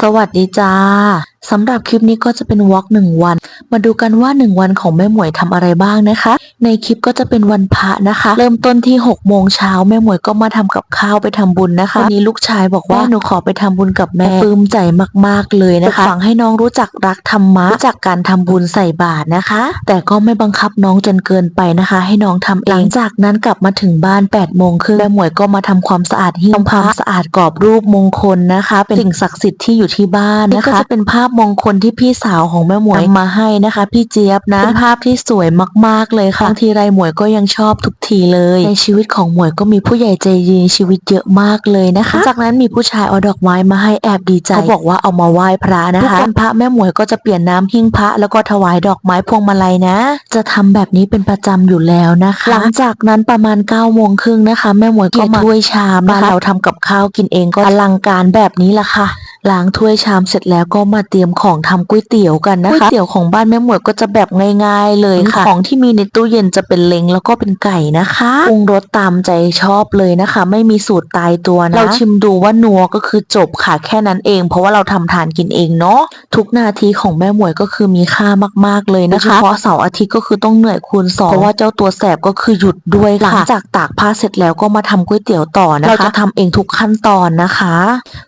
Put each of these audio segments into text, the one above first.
สวัสดีจ้าสำหรับคลิปนี้ก็จะเป็นวอล์กหนึ่งวัน มาดูกันว่าหนึ่งวันของแม่หมวยทำอะไรบ้างนะคะ ในคลิปก็จะเป็นวันพระนะคะ เริ่มต้นที่6กโมงเช้าแม่หมวยก็มาทำกับข้าวไปทำบุญนะคะวันนี้ลูกชายบอกว่าหนูขอไปทำบุญกับแม่ปลื้มใจมากๆเลยนะคะฝังให้น้องรู้จักรักธรรมะรู้จักการทำบุญใส่บาตรนะคะ แต่ก็ไม่บังคับน้องจนเกินไปนะคะ ให้น้องทำเองหลังจากนั้นกลับมาถึงบ้าน8ปดโมงครึ่งแม่หมวยก็มาทำความสะอาดหิ้งพระสะอาดกรอบรูปมงคลนะคะ เป็นสิ่งศักดิ์สิทธิ์ที่อยู่ที่บ้านนะคะก็จะเป็นภาพมงคลที่พี่สาวของแม่หมวยนำมาให้นะคะ พี่เจี๊ยบนะเป็นภาพที่สวยมากๆเลยค่ะบางทีไรหมวยก็ยังชอบทุกทีเลย ในชีวิตของหมวยก็มีผู้ใหญ่ใจดีในชีวิตเยอะมากเลยนะคะ จากนั้นมีผู้ชายเอาดอกไม้มาให้แอบดีใจเขาบอกว่าเอามาไหว้พระนะคะทุกวันพระแม่หมวยก็จะเปลี่ยนน้ำหิ้งพระแล้วก็ถวายดอกไม้พวงมาลัยนะ จะทำแบบนี้เป็นประจำอยู่แล้วนะคะ หลังจากนั้นประมาณ9ก้าโมงครึ่งนะคะ แม่หมวยก็มาถ้วยชามนะคะเราทำกับข้าวกินเองก็อลังการแบบนี้ละค่ะ ล้างถ้วยชามเสร็จแล้วก็มาเตรียมของทำก๋วยเตี๋ยวกันนะคะก๋วยเตี๋ยวของบ้านแม่หมวยก็จะแบบง่ายๆเลยค่ะ ของที่มีในตู้เย็นจะเป็นเล้งแล้วก็เป็นไก่นะคะปรุงรสตามใจชอบเลยนะคะ ไม่มีสูตรตายตัวนะ เราชิมดูว่านัวก็คือจบค่ะแค่นั้นเอง เพราะว่าเราทำทานกินเองเนาะทุกนาทีของแม่หมวยก็คือมีค่ามากๆเลยนะคะเพราะเสาร์อาทิตย์ก็คือต้องเหนื่อยคูณสองเพราะว่าเจ้าตัวแสบก็คือหยุดด้วยค่ะหลังจากตากผ้าเสร็จแล้วก็มาทำก๋วยเตี๋ยวต่อนะคะเราจะทำเองทุกขั้นตอนนะคะ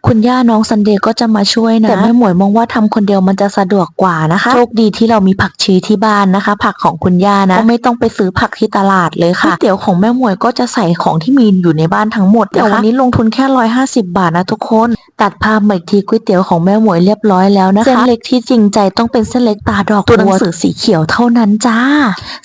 คุณย่าน้องซันเดย์ก็จะมาช่วยนะแต่แม่หมวยมองว่าทำคนเดียวมันจะสะดวกกว่านะคะโชคดีที่เรามีผักชีที่บ้านนะคะ ผักของคุณย่านะก็ไม่ต้องไปซื้อผักที่ตลาดเลยค่ะก๋วยเตี๋ยวของแม่หมวยก็จะใส่ของที่มีอยู่ในบ้านทั้งหมดแต่วันนี้ลงทุนแค่ร้อยห้าสิบาทนะทุกคน ตัดภาพมาอีกทีก๋วยเตี๋ยวของแม่หมวยเรียบร้อยแล้วนะคะเส้นเล็กที่จริงใจต้องเป็นเส้นเล็กตาดอกตัวหนังสือสีเขียวเท่านั้นจ้า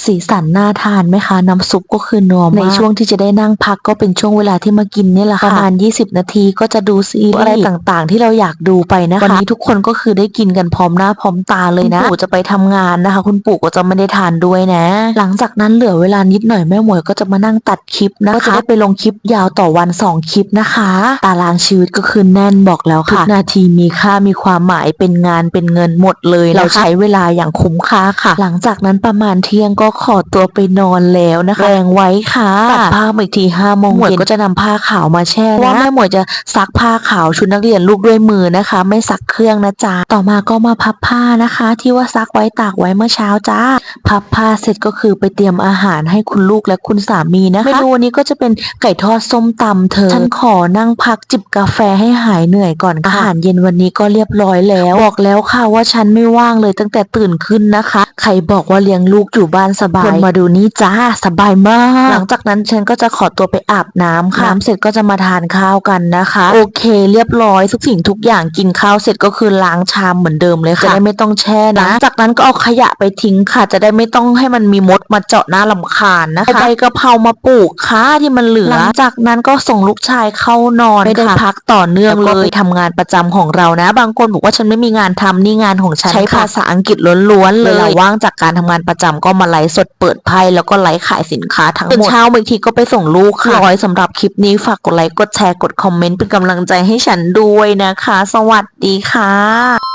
สีสันน่าทานไหมคะน้ำซุปก็คือนัวมากในช่วงที่จะได้นั่งพักก็เป็นช่วงเวลาที่มากินนี่แหละค่ะประมาณ 20 นาทีก็จะดูซีรีส์อะไรต่างๆ ที่เราอยากดูไปนะคะวันนี้ทุกคนก็คือได้กินกันพร้อมหน้าพร้อมตาเลยนะคุณปู่จะไปทำงานนะคะ คุณปู่ก็จะไม่ได้ทานด้วยนะ หลังจากนั้นเหลือเวลานิดหน่อยแม่หมวยก็จะมานั่งตัดคลิปนะคะก็จะได้ไปลงคลิปยาวต่อวัน 2 คลิปนะคะ ตารางชีวิตก็คือแน่นบอกแล้วค่ะทุกนาทีมีค่ามีความหมายเป็นงานเป็นเงินหมดเลยนะคะเราใช้เวลาอย่างคุ้มค่าค่ะ หลังจากนั้นประมาณเที่ยงก็ขอตัวไปนอนแล้วนะคะแรงไว้ค่ะตัดผ้าพอีกทีห้าโมงเย็นก็จะนำผ้าขาวมาแช่นะว่าแม่หมวยจะซักผ้าขาวชุดนักเรียนลูกด้วยมือนะคะ ไม่ซักเครื่องนะจ๊ะต่อมาก็มาพับผ้านะคะ ที่ว่าซักไว้ตากไว้เมื่อเช้าจ้า พับผ้าเสร็จก็คือไปเตรียมอาหารให้คุณลูกและคุณสามีนะคะเมนูวันนี้ก็จะเป็นไก่ทอดส้มตำเธอฉันขอนั่งพักจิบกาแฟให้หายเหนื่อยก่อนอาหารเย็นวันนี้ก็เรียบร้อยแล้วบอกแล้วค่ะว่าฉันไม่ว่างเลยตั้งแต่ตื่นขึ้นนะคะ ใครบอกว่าเลี้ยงลูกอยู่บ้านสบายคนมาดูนี่จ้าสบายมาก หลังจากนั้นฉันก็จะขอตัวไปอาบน้ำค่ะน้ำเสร็จก็จะมาทานข้าวกันนะคะ โอเค เรียบร้อยทุกสิ่งทุกอย่างกินข้าวเสร็จก็คือล้างชามเหมือนเดิมเลยค่ะจะได้ไม่ต้องแช่นะ จากนั้นก็เอาขยะไปทิ้งค่ะ จะได้ไม่ต้องให้มันมีมดมาเจาะหน้าลำคาญนะคะเอาใบกะเพรามาปลูกค่ะที่มันเหลือหลังจากนั้นก็ส่งลูกชายเข้านอนไม่ได้พักต่อเนื่องเลยทำงานประจำของเรานะ บางคนบอกว่าฉันไม่มีงานทำนี่งานของฉันใช้ภาษาอังกฤษล้วนๆเลยเวลาว่างจากการทำงานประจำก็มาไลฟ์สดเปิดไพ่แล้วก็ไลฟ์ขายสินค้าทั้งหมดเช้าบางทีก็ไปส่งลูกค่ะร้อยสำหรับคลิปนี้ฝากกดไลค์กดแชร์กดคอมเมนต์เป็นกำลังใจให้ฉันด้วยนะคะสวัสดีค่ะ